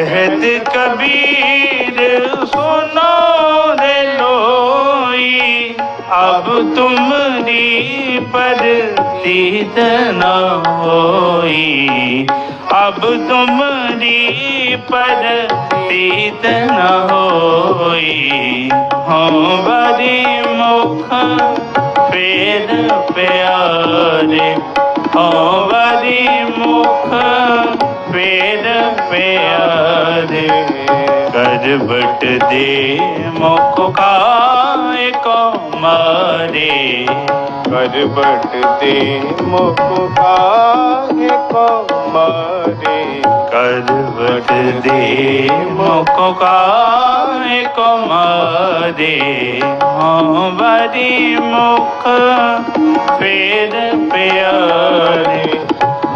कहत कबीर सुनो रे लोई अब तुमरी परतीत न होई अब तुमरी परतीत न होई हो बरी मुख फेर प्यारे हो बरी मुख ਪਿਆਰੇ। ਕਰਵਟ ਦੇ ਮੁਖ ਕਾਇ ਕੋ ਮਾਰੇ। ਕਰਵਟ ਦੇ ਮੁਖ ਕਾਇ ਕੋ ਮਾਰੇ। ਕਰਵਟ ਦੇ ਮੁਖ ਕਾਇ ਕੋ ਮਾਰੇ। ਹਾਂ ਵਰੀ ਮੁਖ ਫੇਰ ਪਿਆਰੇ।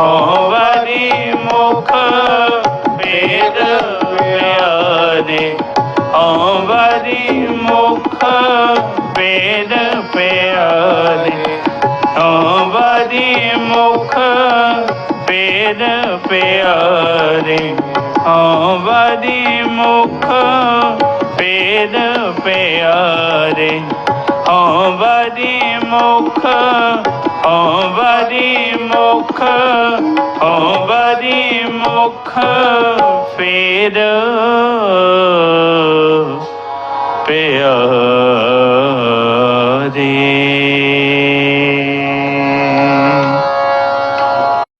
ਹੋਵਰੀ ਮੁਖ ਵੇਦ ਪਿਆਰੇ। ਹੋਵਰੀ ਮੁਖ ਵੇਦ ਪਿਆਰੇ। ਹੋਵਰੀ ਮੁਖ ਵੇਦ ਪਿਆਰੇ। ਹੋਵਰੀ ਮੁਖ ਵੇਦ ਪਿਆਰੇ। ਓ ਬਦੀ ਮੁਖ ਓ ਬਦੀ ਮੁਖ ਓ ਮੁਖ ਫੇਰ ਪਿਆਰੇ।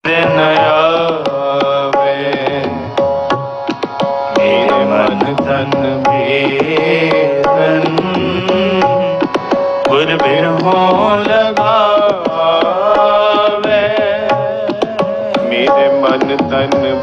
ਦਿਨ ਆਵੇ ਮੇਰੇ ਮਨ ਤਨ ਭੇਦਨ ਗੁਰ ਬਿਰਹੋ ਲਗਾਵੇ। ਮੇਰੇ ਮਨ ਤਨ